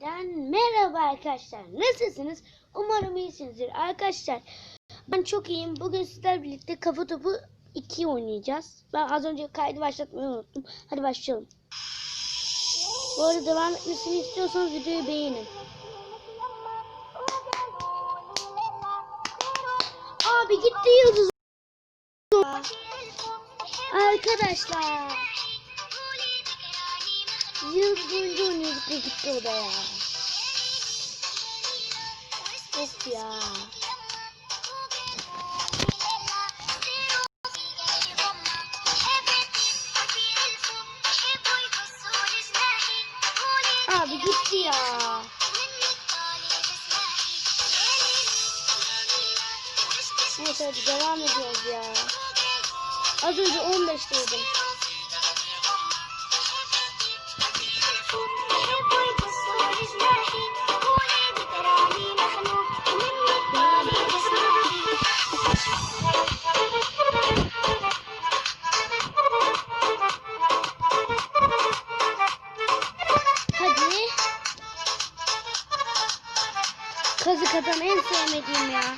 Yeniden merhaba arkadaşlar. Nasılsınız? Umarım iyisinizdir. Arkadaşlar ben çok iyiyim. Bugün sizler birlikte kafa topu 2 oynayacağız. Ben az önce kaydı başlatmayı unuttum. Hadi başlayalım. Bu arada devam etmesini istiyorsanız videoyu beğenin. Abi gitti yıldız. Arkadaşlar. Yıldız boyunca oynuyorduk ve gitti o da ya. Of ya. Abi gitti ya. Neyse hadi devam ediyoruz ya. Az önce 15'teydim. Sevmediğim ya.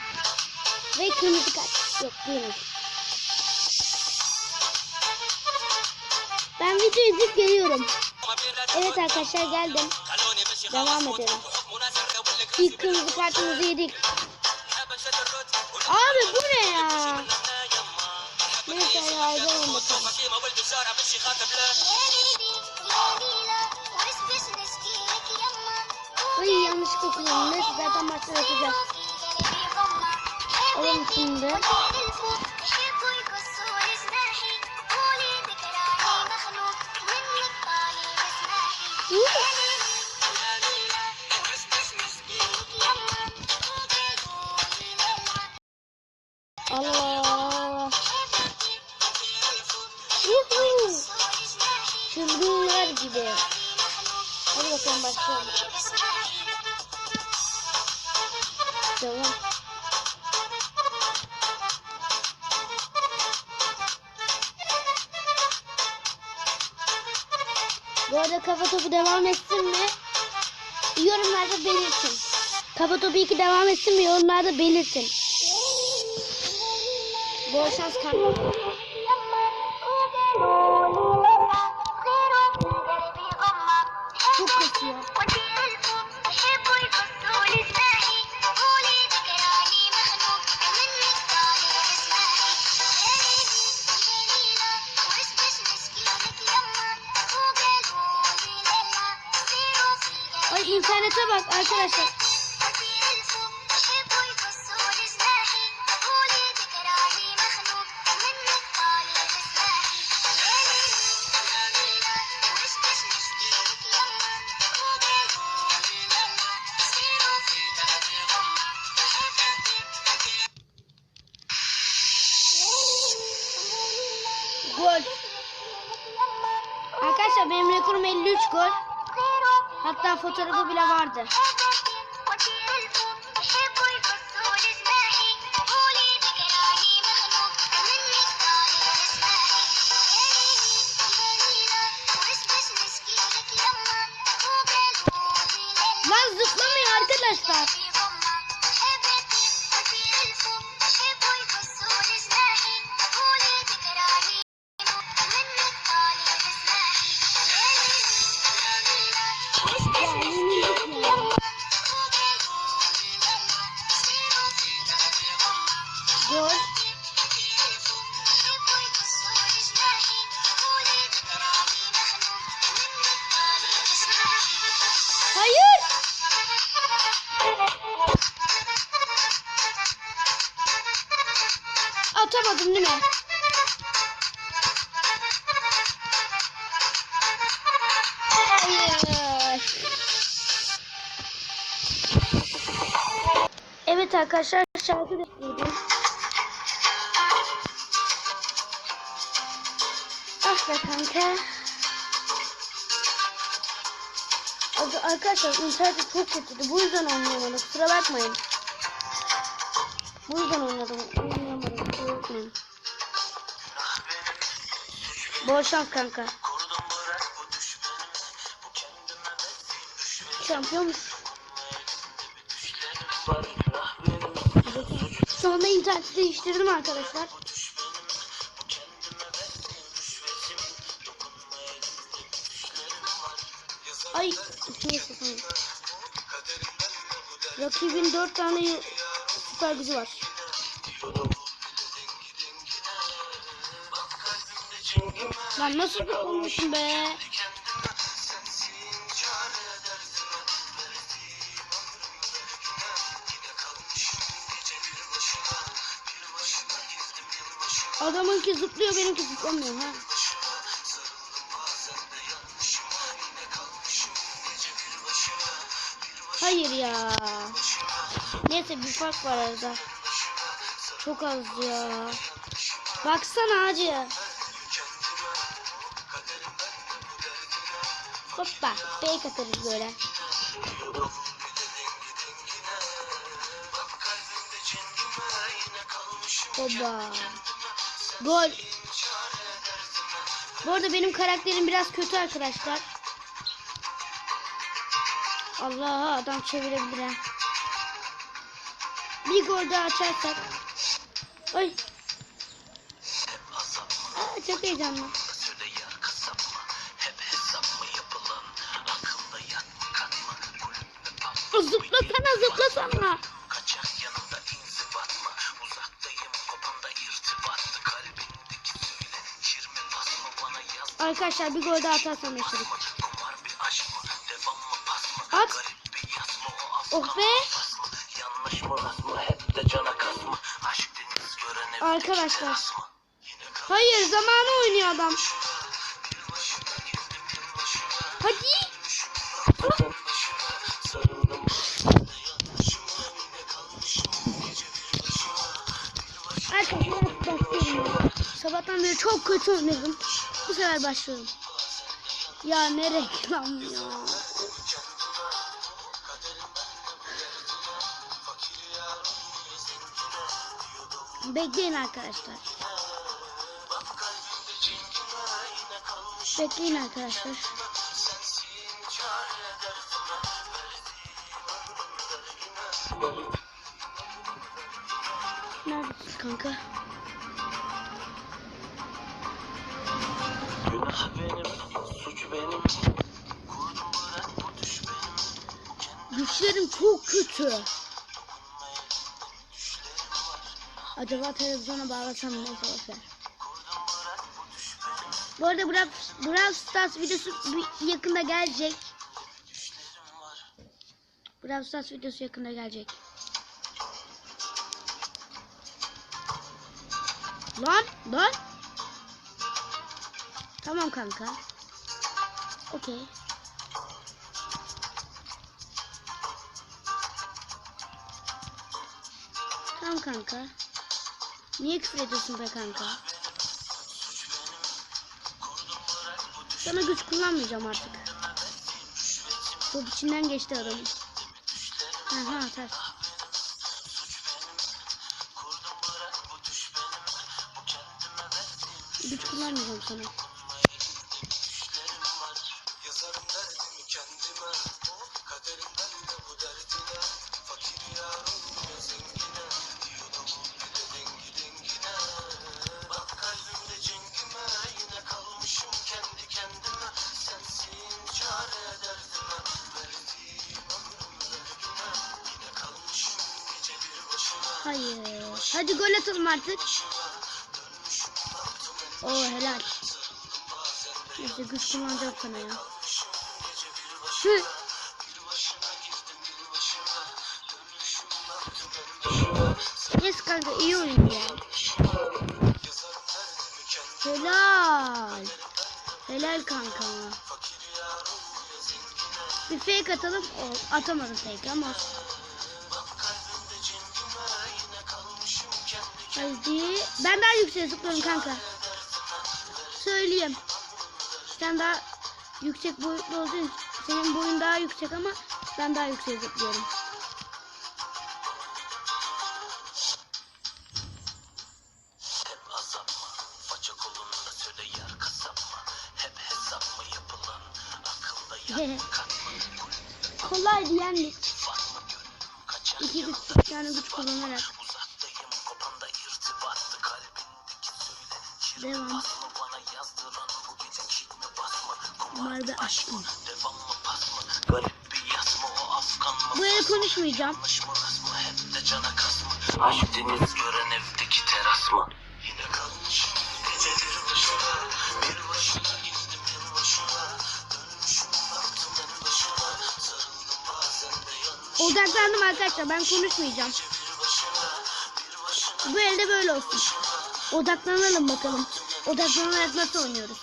Ve kırmızı kart. Yok değilmiş. Ben video izleyip geliyorum. Evet arkadaşlar geldim. Devam edelim. İlk kırmızı kartımızı yedik. Abi bu ne ya? Neyse ya ayrılalım bakalım. Ay yanlış okudum. Neyse zaten maçta yapacağız. Oğlum şimdi. Allah. Yuhu. Çılgınlar gibi. Hadi bakalım başlayalım. Devam. Arada kafa topu devam etsin mi? Yorumlarda belirtin. Kafa topu 2 devam etsin mi? Yorumlarda belirtin. Bol şans kanka. Çok kasıyor. Arkadaşlar. Fotoğrafı bile vardı. Atamadım değil. Evet arkadaşlar şarkı bekledim. Ah be kanka. Ar- Arkadaşlar internet çok kötüydü. Bu yüzden oynayamadım. Kusura bakmayın. Bu yüzden oynadım. Bol şans kanka. şampiyonmuş. Şu anda interneti değiştirdim arkadaşlar. Ay neyse tamam. Rakibin dört tane süper gücü var. Lan nasıl olmuşum be? Adamınki zıplıyor benimki zıplamıyor ha. Hayır ya. Neyse bir fark var arada. Çok az ya. Baksana hacı. Hoppa. Fake atarız böyle. Hoppa. Gol. Bu arada benim karakterim biraz kötü arkadaşlar. Allah adam çevirebilir ha. Bir gol daha açarsak. Ay. Aa, çok heyecanlı. Zıplasana. Kaçak yanında inzibat mı? Uzaktayım kopamda irtibattı Kalbindeki söyle şir mi pas mı bana yaz Arkadaşlar bir gol daha atarsam yaşarız. Kumar bir aşk mı? Devam mı pas mı? At. Garip bir yaz mı? O af Oh be. pas mı? Yanlış mı rast mı? Hep de cana kas mı? Aşk deniz gören evdeki Arkadaşlar. Hayır zamanı oynuyor adam. Başlıyorum. Sabahtan beri çok kötü oynadım. Bu sefer başlıyorum. Ya ne reklam ya. Bekleyin arkadaşlar. Bekleyin arkadaşlar. Kanka? Günah benim, suç benim Güçlerim çok kötü. Acaba televizyona bağlasam ne olsa. Bu arada Brawl, Brawl Stars videosu yakında gelecek. Brawl Stars videosu yakında gelecek. Lan lan. Tamam kanka. Okey. Tamam kanka. Niye küfür ediyorsun be kanka? Sana güç kullanmayacağım artık. Bu içinden geçti adamın. Aha ters. Başına Hayır. Hadi gol atalım artık. Neyse güç kullanacağım sana ya. Hı. Yes kanka iyi oyun ya. Helal. Helal kanka. Bir fake atalım. O, atamadım fake ama. Hadi. Ben daha yüksek zıplıyorum kanka. Söyleyeyim. Sen daha yüksek boyutlu olduğun senin boyun daha yüksek ama ben daha yüksek bekliyorum. Kolay diyendik. İki güç, yani güç kullanarak. Devam var ve aşkım. Böyle konuşmayacağım. Aşk deniz gören evdeki teras mı? Yine kalmış gecelerin başında. Bir başına gittim bir başına Dönmüşüm baktım en başına Sarıldım bazen de yanlış. Odaklandım arkadaşlar ben konuşmayacağım. Bu elde böyle olsun. Odaklanalım bakalım. Odaklanarak nasıl oynuyoruz?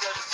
Gracias.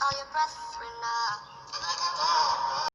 all your breath when I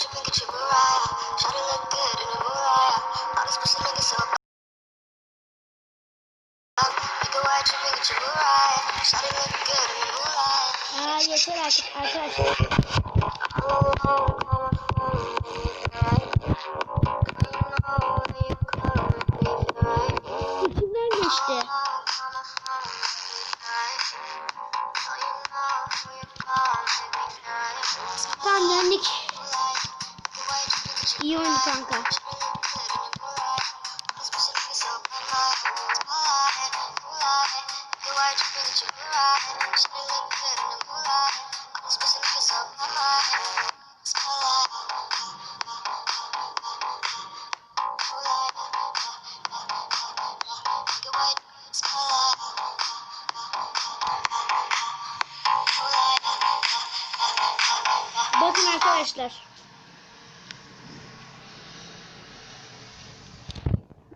Ha yeter artık arkadaşlar. İçimden geçti. Tamam yendik. You 克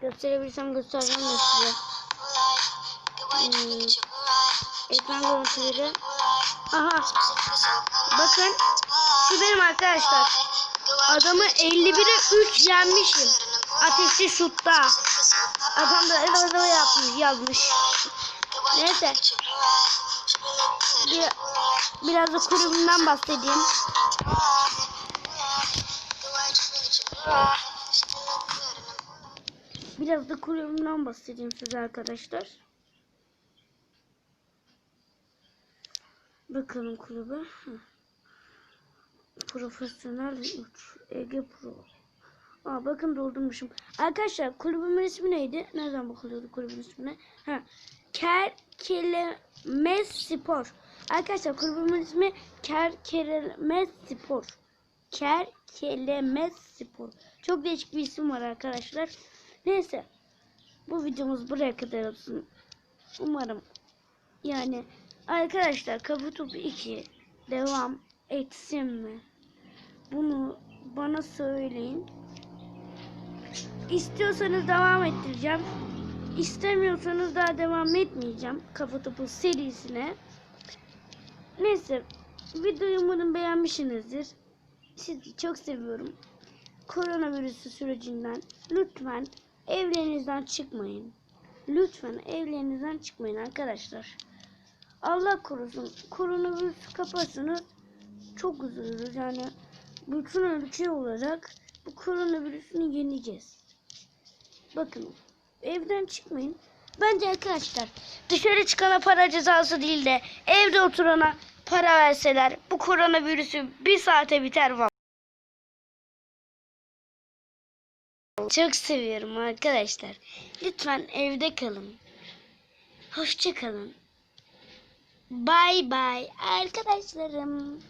Gösterebilirsem göstereceğim de size. Hmm. Ekran görüntüleri. Aha. Bakın. Şu benim arkadaşlar. Adamı 51'e 3 yenmişim. Ateşli şutta. Adam da el yapmış yazmış. Neyse. Bir, biraz da kulübümden bahsedeyim. Biraz da kulübümden bahsedeyim size arkadaşlar. Bakalım kulübe. Profesyonel 3. Ege Pro. Aa bakın doldurmuşum. Arkadaşlar kulübümün ismi neydi? Nereden bakılıyordu kulübün ismine? Ha. Kerkelemez Spor. Arkadaşlar kulübümün ismi Kerkelemez Spor. Kerkelemez Spor. Çok değişik bir isim var arkadaşlar. Neyse. Bu videomuz buraya kadar olsun. Umarım yani arkadaşlar Kafa Topu 2 devam etsin mi? Bunu bana söyleyin. İstiyorsanız devam ettireceğim. İstemiyorsanız daha devam etmeyeceğim. Kafa serisine. Neyse. Videoyu umarım beğenmişsinizdir. Sizi çok seviyorum. Koronavirüsü sürecinden lütfen evlerinizden çıkmayın. Lütfen evlerinizden çıkmayın arkadaşlar. Allah korusun. Koronavirüsü kaparsanız çok üzülürüz. Yani bütün ülke olarak bu koronavirüsünü yeneceğiz. Bakın evden çıkmayın. Bence arkadaşlar dışarı çıkana para cezası değil de evde oturana para verseler bu koronavirüsü bir saate biter vallahi. Çok seviyorum arkadaşlar. Lütfen evde kalın. Hoşça kalın. Bay bay arkadaşlarım.